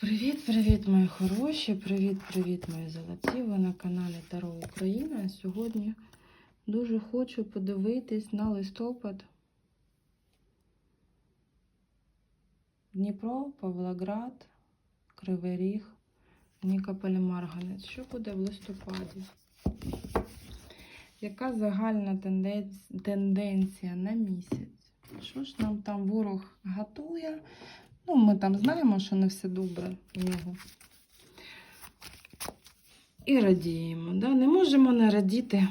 Привіт-привіт, мої хороші! Привіт-привіт, мої золоті! Ви на каналі Таро Україна. Сьогодні дуже хочу подивитись на листопад. Дніпро, Павлоград, Кривий Ріг, Нікополь, Марганець. Що буде в листопаді? Яка загальна тенденція на місяць? Що ж нам там ворог готує? Ну, ми там знаємо, що не все добре у нього. І радіємо. Да? Не можемо не радіти,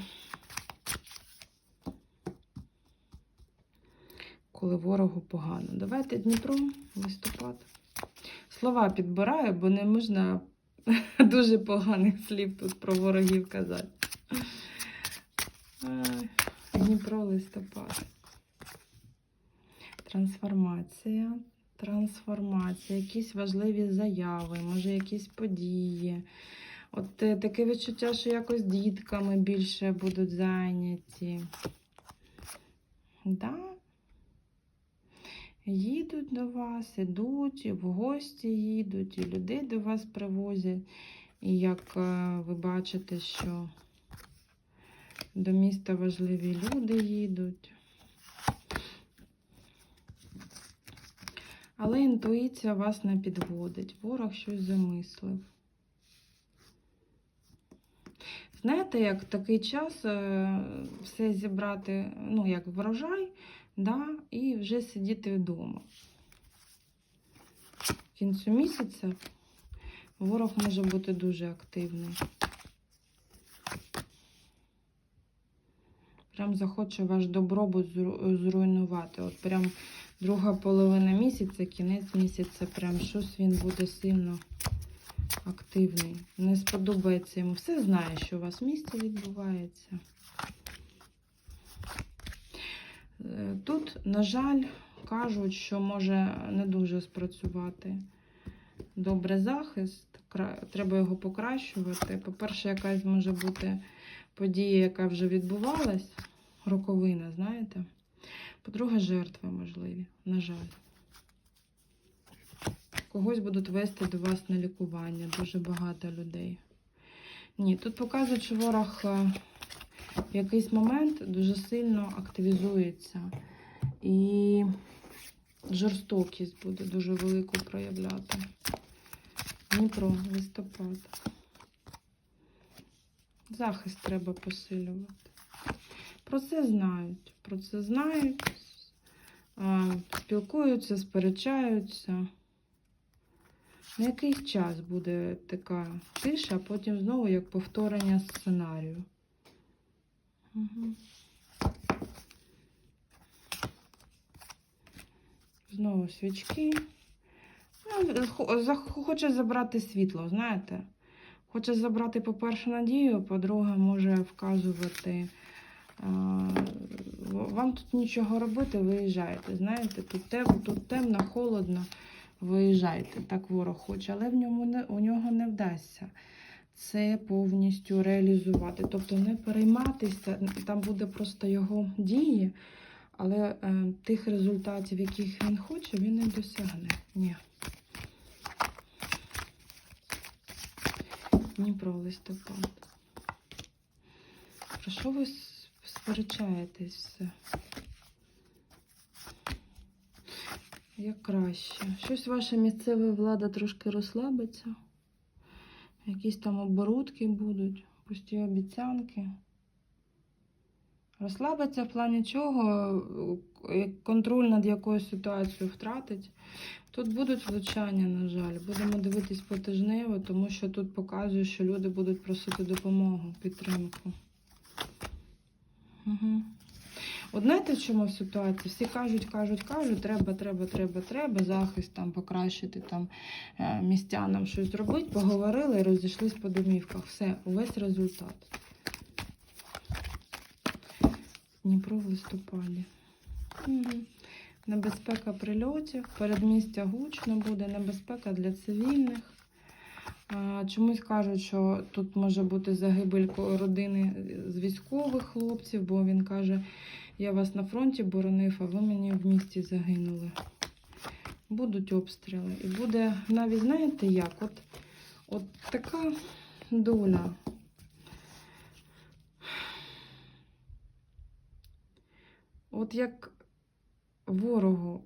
коли ворогу погано. Давайте Дніпро, листопад. Слова підбираю, бо не можна дуже поганих слів тут про ворогів казати. Дніпро, листопад. Трансформація трансформація, якісь важливі заяви, може, якісь події. От е, таке відчуття, що якось дітками більше будуть зайняті. Да? Їдуть до вас, ідуть, і в гості їдуть, і людей до вас привозять. І як е, ви бачите, що до міста важливі люди їдуть. Але інтуїція вас не підводить. Ворог щось замислив. Знаєте, як такий час е, все зібрати, ну, як врожай, да, і вже сидіти вдома. В кінцю місяця ворог може бути дуже активний. Прям захоче ваш добробут зруйнувати. От прям друга половина місяця, кінець місяця, прям щось він буде сильно активний. Не сподобається йому. Все знає, що у вас в місті відбувається. Е, Тут, на жаль, кажуть, що може не дуже спрацювати добре захист. Треба його покращувати. По-перше, якась може бути подія, яка вже відбувалась, роковина, знаєте. По-друге, жертви можливі, на жаль. Когось будуть вести до вас на лікування, дуже багато людей. Ні, тут показують, що ворог е, в якийсь момент дуже сильно активізується. І жорстокість буде дуже велику проявляти. Дніпро, листопад. Захист треба посилювати. Про це знають. Про це знають, спілкуються, сперечаються. На якийсь час буде така тиша, а потім знову як повторення сценарію. Угу. Знову свічки. Ну, хоче забрати світло, знаєте? Хоче забрати, по-перше, надію, по-друге, може вказувати. Вам тут нічого робити, виїжджаєте. Знаєте, тут темно, тут темно, холодно, виїжджайте. Так ворог хоче, але в ньому не, у нього не вдасться це повністю реалізувати. Тобто не перейматися, там буде просто його дії, але е, тих результатів, яких він хоче, він не досягне. Ні. Дніпро листопад. Про що ви сперечаєтесь? Як краще. Щось ваша місцева влада трошки розслабиться. Якісь там оборудки будуть, пусті обіцянки. Розслабиться в плані чого, е, контроль над якоюсь ситуацією втратить. Тут будуть влучання, на жаль. Будемо дивитись потижнево, тому що тут показує, що люди будуть просити допомогу, підтримку. Угу. От знаєте, в чому ситуація? Всі кажуть, кажуть, кажуть, треба, треба, треба, треба, захист там покращити, там е, містянам щось зробити, поговорили і розійшлись по домівках. Все, увесь результат. Дніпро в листопаді. Угу. Небезпека прильотів, передмістя гучно буде, небезпека для цивільних. Чомусь кажуть, що тут може бути загибель родини з військових хлопців, бо він каже, я вас на фронті боронив, а ви мені в місті загинули. Будуть обстріли. І буде навіть, знаєте як? От, от така доля. От як ворогу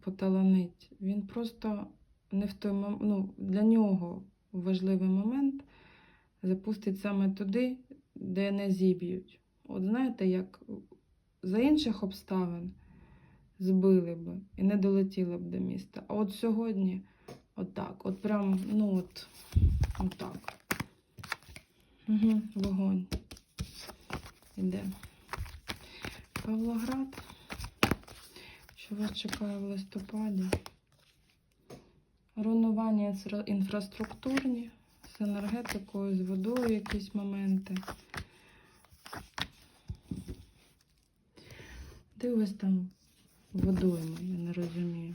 поталанить, він просто не в той мом... ну, для нього важливий момент запустить саме туди, де не зіб'ють. От знаєте, як за інших обставин збили б і не долетіли б до міста. А от сьогодні, отак, от прям, ну от, отак. Угу, вогонь. Іде. Павлоград. Що вас чекає в листопаді? Руйнування інфраструктурні з енергетикою, з водою якісь моменти. Вас там водойми, я не розумію.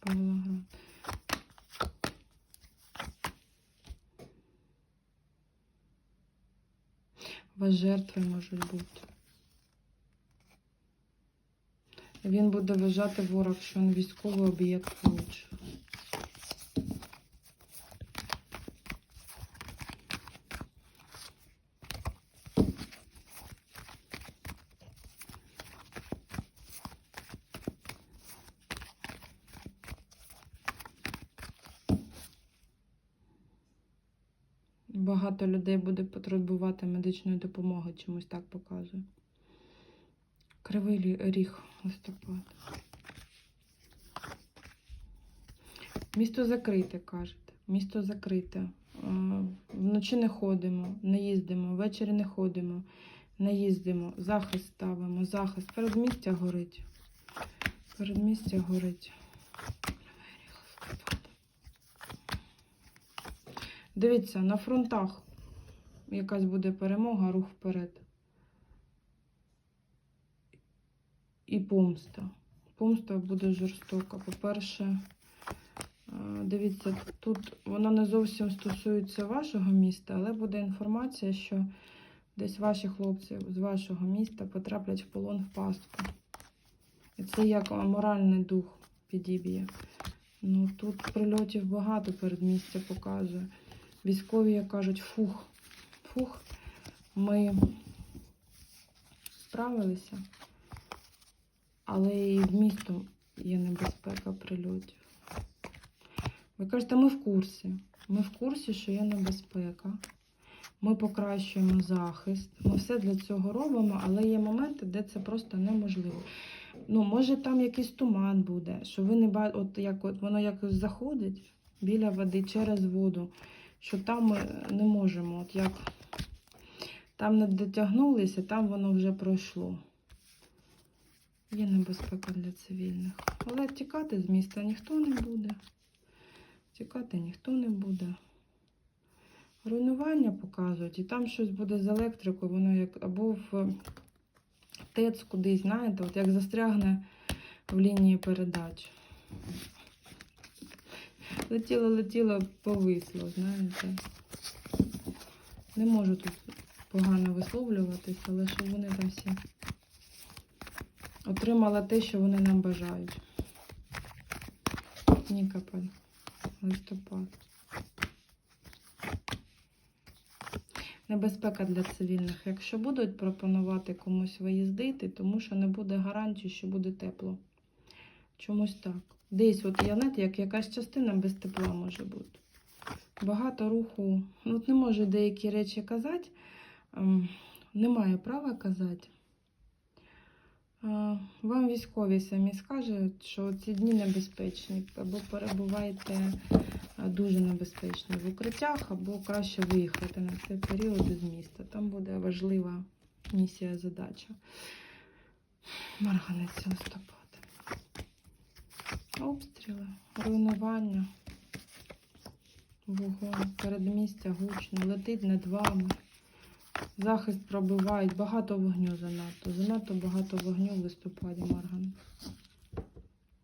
Павлоград. У вас жертви можуть бути. Він буде вважати ворог, що він військовий об'єкт поруч. Багато людей буде потребувати медичної допомоги, чомусь так показує. Кривий ріг листопад. Місто закрите, кажете. Місто закрите. Е, Вночі не ходимо, не їздимо, ввечері не ходимо, не їздимо, захист ставимо, захист. Передмістя горить. Передмістя горить. Дивіться, на фронтах якась буде перемога, рух вперед. І помста. Помста буде жорстока. По-перше, е, дивіться, тут воно не зовсім стосується вашого міста, але буде інформація, що десь ваші хлопці з вашого міста потраплять в полон в пастку. І це як моральний дух підіб'є. Ну, тут прильотів багато передмістя показує. Військові як кажуть, фух, фух, ми справилися, але і в місто є небезпека прильотів. Ви кажете, ми в курсі. Ми в курсі, що є небезпека. Ми покращуємо захист. Ми все для цього робимо, але є моменти, де це просто неможливо. Ну, може, там якийсь туман буде, що ви не бачите, от як от воно якось заходить біля води через воду що там ми не можемо, от як там не дотягнулися, там воно вже пройшло. Є небезпека для цивільних. Але тікати з міста ніхто не буде. Тікати ніхто не буде. Руйнування показують, і там щось буде з електрикою, воно як або в ТЕЦ кудись, знаєте, от як застрягне в лінії передач. Летіло, летіло, повисло, знаєте. Не можу тут погано висловлюватись, але щоб вони там всі отримали те, що вони нам бажають. Нікополь, листопад. Небезпека для цивільних. Якщо будуть пропонувати комусь виїздити, тому що не буде гарантії, що буде тепло. Чомусь так. Десь, от я знаєте, як якась частина без тепла може бути. Багато руху. Ну, от не можу деякі речі казати. ем, Немає права казати. Вам військові самі скажуть, що ці дні небезпечні, або перебуваєте е, дуже небезпечно в укриттях, або краще виїхати на цей період із міста. Там буде важлива місія, задача. Марганець листопад. Обстріли, руйнування, вогонь, передмістя гучно, летить над вами. Захист пробивають, багато вогню занадто. Занадто багато вогню в листопаді Марган.